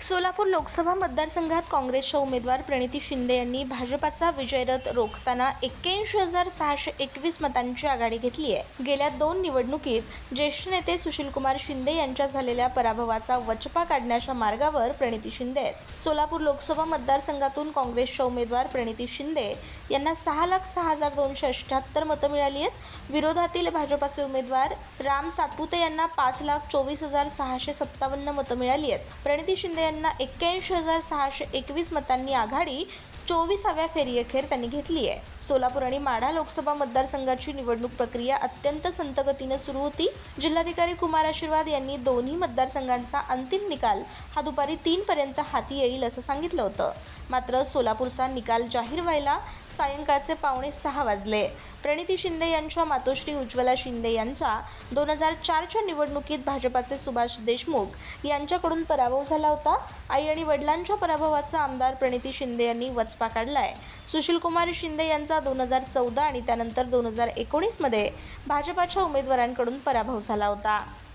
सोलापूर लोकसभा मतदारसंघात काँग्रेसच्या उमेदवार प्रणिती शिंदे यांनी भाजपाचा विजयरथ रोखताना एक्क्याऐंशी हजार सहाशे एकवीस मतांची आघाडी घेतली आहे. गेल्या दोन निवडणुकीत ज्येष्ठ नेते सुशीलकुमार शिंदे यांच्या झालेल्या पराभवाचा वचपा काढण्याच्या मार्गावर प्रणिती शिंदे आहेत. सोलापूर लोकसभा मतदारसंघातून काँग्रेसच्या उमेदवार प्रणिती शिंदे यांना सहा लाख सहा हजार दोनशे अठ्ठ्याहत्तर मतं मिळाली आहेत. विरोधातील भाजपाचे उमेदवार राम सातपुते यांना पाच लाख चोवीस हजार सहाशे सत्तावन्न मतं मिळाली आहेत. प्रणिती शिंदे यांना एक्क्याऐंशी हजार सहाशे एकवीस मतांनी आघाडी चोवीसाव्या फेरीअखेर त्यांनी घेतली आहे. सोलापूर आणि माढा लोकसभा मतदारसंघाची निवडणूक प्रक्रिया अत्यंत संतगतीनं सुरू होती. जिल्हाधिकारी कुमार आशीर्वाद यांनी दोन्ही मतदारसंघांचा अंतिम निकाल हा दुपारी तीनपर्यंत हाती येईल असं सांगितलं होतं. मात्र सोलापूरचा निकाल जाहीर व्हायला सायंकाळचे पावणे सहा वाजले. प्रणिती शिंदे यांच्या मातोश्री उज्ज्वला शिंदे यांचा दोन हजार चारच्या निवडणुकीत भाजपाचे सुभाष देशमुख यांच्याकडून पराभव झाला होता. आई आणि वडिलांच्या पराभवाचा आमदार प्रणिती शिंदे यांनी वचपा काढलाय. सुशीलकुमार शिंदे यांचा दोन हजार चौदा आणि त्यानंतर दोन हजार एकोणीसमध्ये भाजपाच्या उमेदवारांकडून पराभव झाला होता.